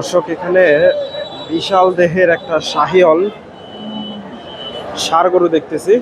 দর্শক, এখানে বিশাল দেহের একটা শাহিয়ল ষাড় গরু দেখতেছি।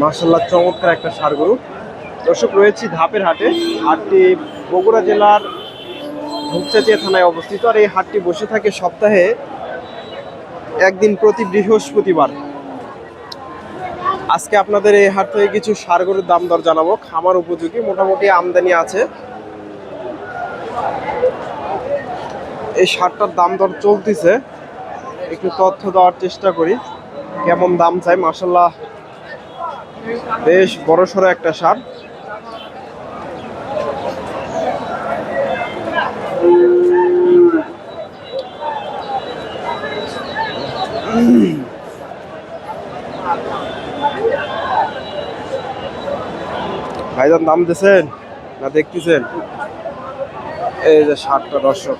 মার্শাল্লাহ চমৎকার একটা ষাড় গরু দর্শক, রয়েছি ধাপের হাটে। হাটটি বগুড়া জেলার ধূপচাচিয়া থানায় অবস্থিত। আর এই হাটটি বসে থাকে সপ্তাহে একদিন প্রতি বৃহস্পতিবার। আজকে আপনাদের এই হাট থেকে কিছু ষাড় গরুর দাম দর জানাব। খামার উপযোগী, মোটামুটি আমদানি আছে। এই শার্টটার দাম দর চলতেছে। একটু তথ্য দেওয়ার চেষ্টা করি, কেমন দাম চাই। মাসাল্লাহ বেশ বড় সড়ো একটা শার্ট ভাইজান, দাম দিয়েছেন না দেখতেছেন? এই যে শার্টটা দর্শক।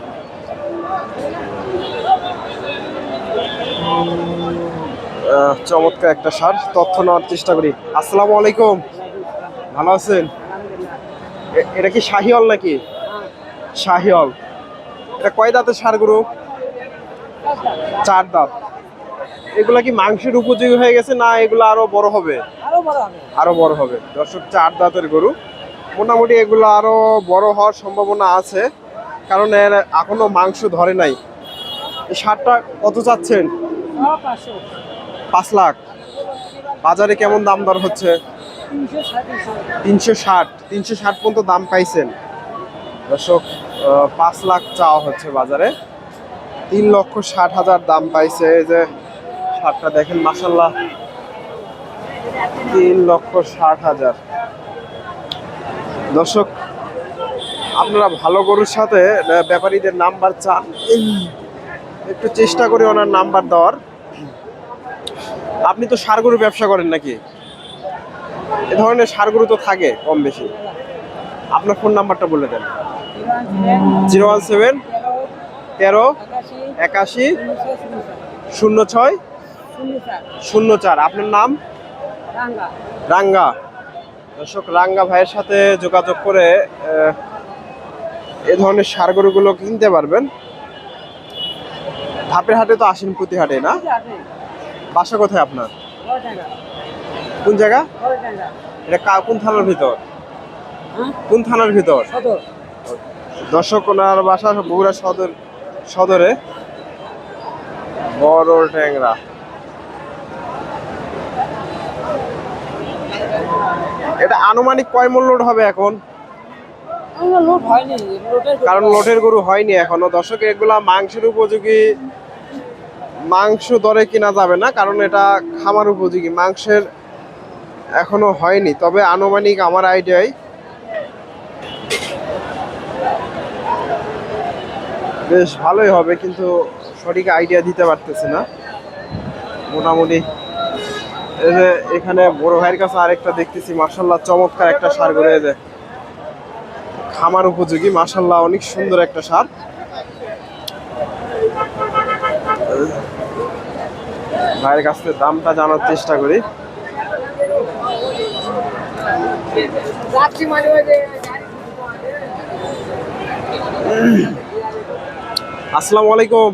চমৎকার একটা সার তথ্য নেওয়ার চেষ্টা করি। আসসালামু আলাইকুম। ভালো আছেন? এটা কি শাহিওল নাকি? শাহিওল এটা কয় দাঁতের সার গরু? চার দাঁত। এগুলা কি মাংসের উপযোগী হয়ে গেছে না এগুলো আরও বড় হবে। আরও বড় হবে। দর্শক চার দাঁতের গরু। মোটামুটি এগুলো আরও বড় হওয়ার সম্ভাবনা আছে কারণ এর এখনও মাংস ধরে নাই। এই সারটা কত চাচ্ছেন? পাঁচ লাখ। বাজারে কেমন দাম দর হচ্ছে? তিনশো ষাট। তিনশো ষাট পর্যন্ত দাম পাইছেন। দর্শক পাঁচ লাখ চাওয়া হচ্ছে বাজারে। তিন লক্ষ ষাট হাজার দাম পাইছে। এই যে ষাটটা দেখেন মাসাল্লাহ তিন লক্ষ ষাট হাজার। দর্শক, আপনারা ভালো গরুর সাথে ব্যাপারীদের নাম্বার চান। একটু চেষ্টা করি ওনার নাম্বার দেওয়ার। আপনি তো সার গরু ব্যবসা করেন নাকি? এ ধরনের সারগুলো তো থাকে কম বেশি আপনার ফোন নাম্বারটা বলে দেন। জিরো ওয়ান সেভেন, তেরো, একাশি, শূন্য ছয়, শূন্য চার। আপনার নাম? রাঙ্গা। রাঙ্গা দর্শক, রাঙ্গা ভাইয়ের সাথে যোগাযোগ করে এ ধরনের সারগরুগুলো কিনতে পারবেন। ধাপের হাটে তো আসেন প্রতি হাটে না? বাসা কোথায় আপনার? কোন জায়গা? এটা কোন থানার ভিতর? কোন থানার ভিতর? দর্শক, ওনার বাসা বগুড়া সদর সদরে। বড় ট্যাংরা। এটা আনুমানিক কয় মূল্য হবে এখন আমার লোড হয়নি লোডের কারণ লোটের গরু হয়নি এখনও। দর্শক এগুলা মাংসের উপযোগী মাংস দরে কিনা যাবে না কারণ এটা খামার উপযোগী। মাংসের এখনও হয়নি। তবে আনুমানিক আমার আইডিয়ায় বেশ ভালোই হবে কিন্তু সঠিক আইডিয়া দিতে পারতেছি না। মোটামুটি এই যে এখানে বড় ভাইয়ের কাছে আরেকটা দেখতেছি মার্শাল্লাহ চমৎকার একটা সার করে যে খামার উপযোগী মার্শাল্লাহ অনেক সুন্দর একটা সার। ভাইয়ের কাছ থেকে দামটা জানার চেষ্টা করি। আসসালামু আলাইকুম।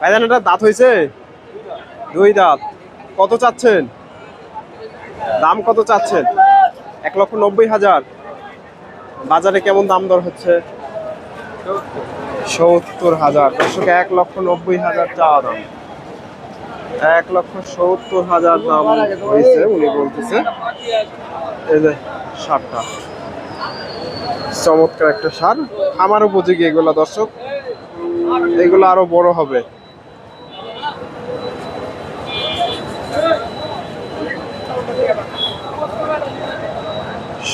ভাইজান, এটা দাঁত হয়েছে? দুই দাঁত। কত চাচ্ছেন? দাম কত চাচ্ছেন? এক লক্ষ নব্বই হাজার। বাজারে কেমন দাম দর হচ্ছে? সত্তর হাজার। দর্শক, এক লক্ষ নব্বই হাজার চাওয়া দাম। এক লক্ষ সত্তর হাজার দাম হয়েছে, উনি বলতেছে। এই যে সারটা। চমৎকার একটা সার। আমার উপযোগী এগুলো, দর্শক। এগুলো আরও বড় হবে।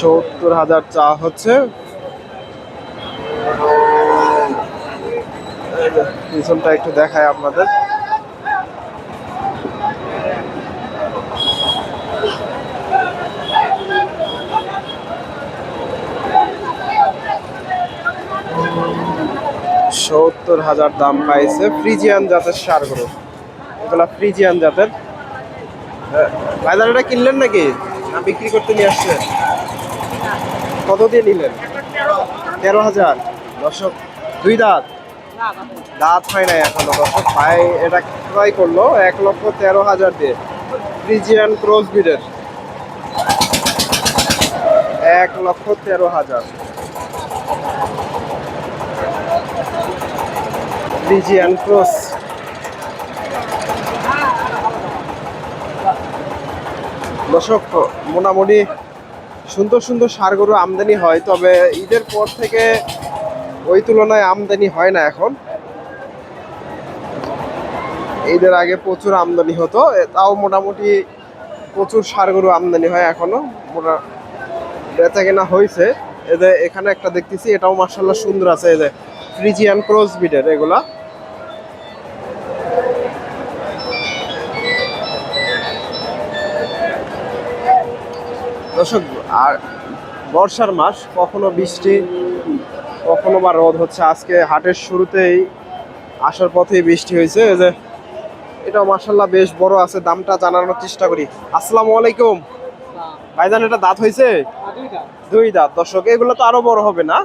সত্তর হাজার চা হচ্ছে। পিছনটা একটু দেখায় আপনাদের। সত্তর হাজার দাম পাইছে ফ্রিজিয়ান জাতের সারগুলো। এগুলা ফ্রিজিয়ান জাতের। আহ, ভাইজান এটা কিনলেন নাকি? না বিক্রি করতে নিয়ে আসছে? কত দিয়ে নিলেন? তেরো হাজার। দর্শক, দুই দাঁত। দাঁত হয় নাই এখনও। দর্শক, ভাই এটা ক্রয় করল এক লক্ষ তেরো হাজার দিয়ে। ফ্রিজিয়ান ক্রস বিডের এক লক্ষ তেরো হাজার। Friesian cross. দর্শক, মোটামুটি সুন্দর সুন্দর সার গরু আমদানি হয়, তবে ঈদের পর থেকে ওই তুলনায় আমদানি হয় না এখন। ঈদের আগে প্রচুর আমদানি হতো তাও মোটামুটি প্রচুর সার গরু আমদানি হয় এখনও, মোটা বেচা কেনা হয়েছে এদের এখানে একটা দেখতেছি, এটাও মার্শাল্লাহ সুন্দর আছে এদের ফ্রিজিয়ান ক্রস বিডের এগুলা। দর্শক আর বর্ষার মাস কখনো বৃষ্টি কখনো বা রোদ হচ্ছে। আজকে হাটের শুরুতেই আসার পথেই বৃষ্টি হয়েছে। যে এটা মার্শাল্লাহ বেশ বড় আছে দামটা জানানোর চেষ্টা করি। আসসালামু আলাইকুম। ভাইজান এটা দাঁত হয়েছে? দুই দাঁত। দর্শক এগুলো তো আরও বড় হবে না?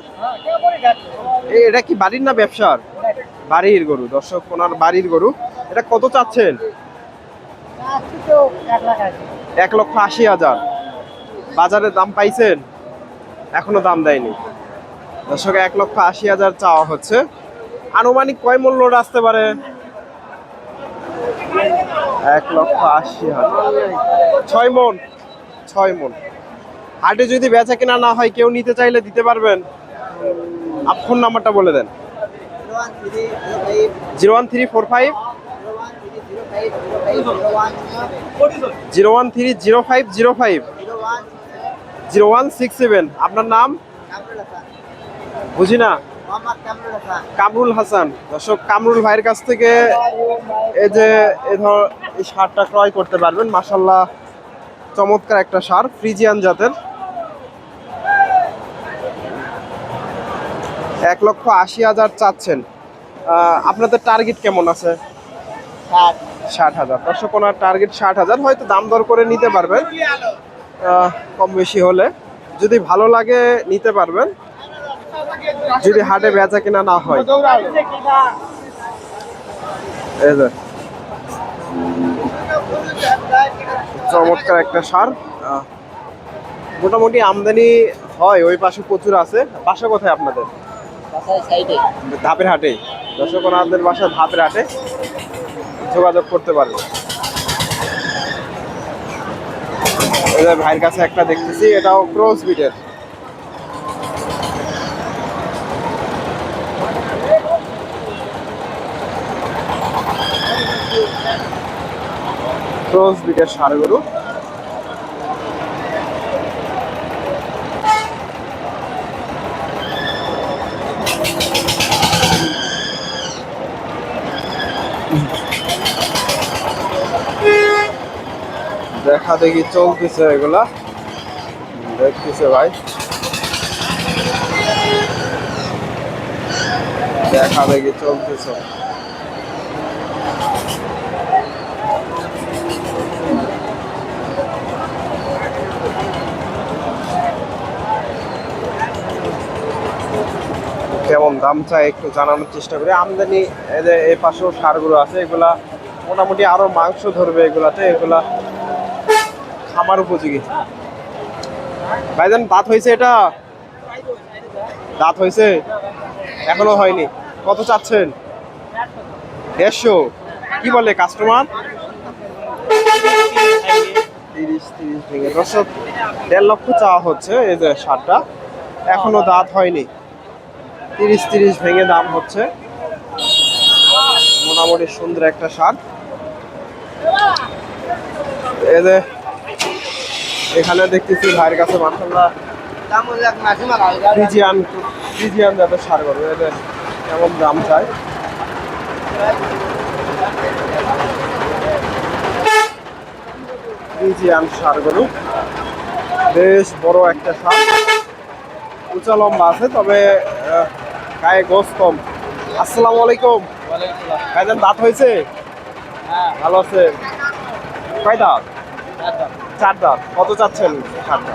হ্যাঁ এটা কি বাড়ির না ব্যবসার? বাড়ির। গরু। দর্শক ওনার বাড়ির গরু। এটা কত চাচ্ছেন? এক লক্ষ আশি হাজার। বাজারে দাম পাইছেন, এখনও দাম দেয়নি। দর্শক, এক লক্ষ আশি হাজার চাওয়া হচ্ছে। আনুমানিক কয় মূল্য আসতে পারে? এক লক্ষ আশি হাজার। ছয় মন ছয় মন। হাটে যদি বেচা কেনা না হয়, কেউ নিতে চাইলে দিতে পারবেন। আপ, ফোন নাম্বারটা বলে দেন। Zero one three four five, zero one three zero five zero five. Zero one six seven. আপনার নাম? বুঝি না? কামরুল হাসান। দর্শক কামরুল ভাইয়ের কাছ থেকে এই যে এই ধর এই সারটা ক্রয় করতে পারবেন। মাসাল্লাহ চমৎকার একটা সার ফ্রিজিয়ান জাতের। এক লক্ষ আশি হাজার চাচ্ছেন। আপনাদের টার্গেট কেমন আছে? ষাট হাজার। দর্শক ওনার টার্গেট ষাট হাজার। হয়তো দাম দর করে নিতে পারবেন। কম বেশি হলে। যদি ভালো লাগে নিতে পারবেন। যদি হাটে বেচা কিনা না হয়। এই যে। চমৎকার একটা সার। মোটামুটি আমদানি হয় ওই পাশে প্রচুর আছে। বাসা কোথায় আপনাদের? ধাপের হাটে। দর্শক ওনাদের বাসা ধাপের হাটে। যোগাযোগ করতে পারবে এই যে ভাইয়ের কাছে একটা দেখতেছি এটাও ক্রস বিটের ক্রস বিটের সার দেখা দেখি চলতেছে এগুলা। দেখতেছে ভাই। দেখা দেখি চলতেছে। কেমন দাম চাই একটু জানানোর চেষ্টা করি। আমদানি যে এই পাশেও সারগুলো আছে, এগুলা মোটামুটি আরও মাংস ধরবে এগুলাতে, এগুলা খামার উপযোগী। ভাইজান, দাঁত হয়েছে এটা? দাঁত হয়েছে? এখনও হয়নি। কত চাচ্ছেন? দেড়শো। কি বলে কাস্টমার দর্শক, দেড় লক্ষ চাওয়া হচ্ছে এই যে সারটা। এখনও দাঁত হয়নি। তিরিশ তিরিশ ভেঙে দাম হচ্ছে। মোটামুটি সুন্দর একটা সার। এই যে এখানে দেখতেছি ভাইয়ের কাছে মাসাল্লাহ যাদের সার করবে এদের কেমন দাম চায় ফ্রিজিয়ান সার গরু। বেশ বড় একটা সার। উঁচা লম্বা আছে তবে গায়ে গোস কম। আসসালামু আলাইকুম। ভাইজান দাঁত হয়েছে? ভালো আছে? কয় দাঁত চার দাঁত কত চাচ্ছেন?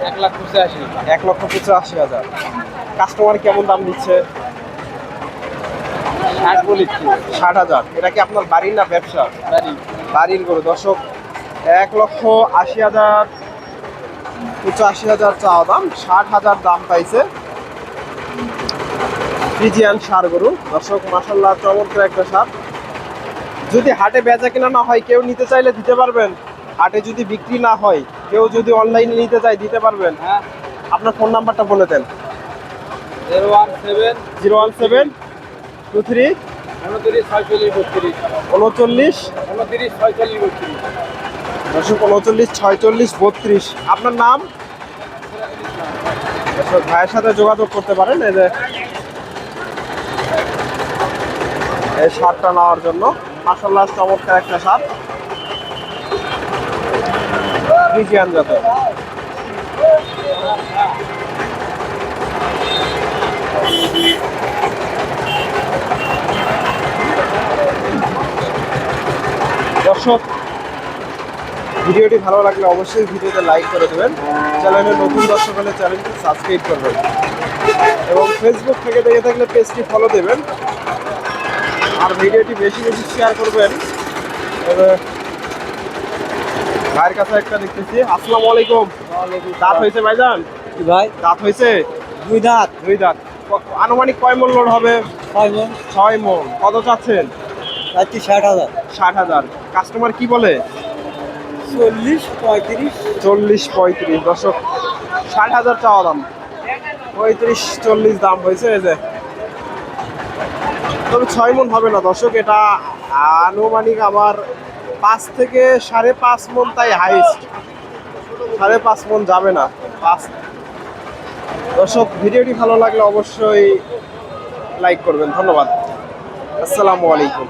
এক লাখ পঁচাশি এক লক্ষ পঁচাশি হাজার। কাস্টমার কেমন দাম দিচ্ছে? ষাট বলেছি ষাট হাজার। এটা কি আপনার বাড়ির না ব্যবসা? বাড়ি বাড়ির গরু। দর্শক এক লক্ষ আশি হাজার পঁচাশি হাজার চাওয়া দাম। ষাট হাজার দাম পাইছে ফ্রিজিয়ান সার গরু। দর্শক মাসাল্লাহ চমৎকার একটা সার। যদি হাটে বেচা কিনা না হয় কেউ নিতে চাইলে দিতে পারবেন। হাটে যদি বিক্রি না হয় কেউ যদি অনলাইনে নিতে চায় দিতে পারবেন হ্যাঁ আপনার ফোন নাম্বারটা বলে দেন zero one seven zero one seven two three উনত্রিশ ছয়চল্লিশ বত্রিশ উনচল্লিশ উনত্রিশ ছয়চল্লিশ বত্রিশ উনচল্লিশ ছয়চল্লিশ বত্রিশ আপনার নাম ভাইয়ের সাথে যোগাযোগ করতে পারেন এই যে এই সারটা নেওয়ার জন্য মাসাল্লাহ চমৎকার একটা সার দর্শক, ভিডিওটি ভালো লাগলে অবশ্যই ভিডিওতে লাইক করে দেবেন। চ্যানেলে নতুন দর্শক হলে চ্যানেলটি সাবস্ক্রাইব করবেন এবং ফেসবুক থেকে দেখে থাকলে পেজটি ফলো দেবেন। আর ভিডিওটি বেশি বেশি শেয়ার করবেন। ভাইয়ের কাছে একটা দেখতেছি। আসসালামু আলাইকুম। দাঁত হয়েছে ভাইজান? ভাই? দাঁত হয়েছে? দুই দাঁত। দুই দাঁত। আনুমানিক কয় মন লোড হবে? ছয় মন। ছয় মন। কত চাচ্ছেন? চারটি ষাট হাজার। ষাট হাজার। কাস্টমার কি বলে? চল্লিশ পঁয়ত্রিশ। চল্লিশ পঁয়ত্রিশ। দশক ষাট হাজার চাওয়া দাম। পঁয়ত্রিশ চল্লিশ দাম হয়েছে এই যে। তবে ছয় মন হবে না দর্শক এটা আনুমানিক আমার পাঁচ থেকে সাড়ে পাঁচ মন তাই হাইস্ট। সাড়ে পাঁচ মন যাবে না। পাঁচ দর্শক, ভিডিওটি ভালো লাগলে অবশ্যই লাইক করবেন। ধন্যবাদ। আসসালামু আলাইকুম।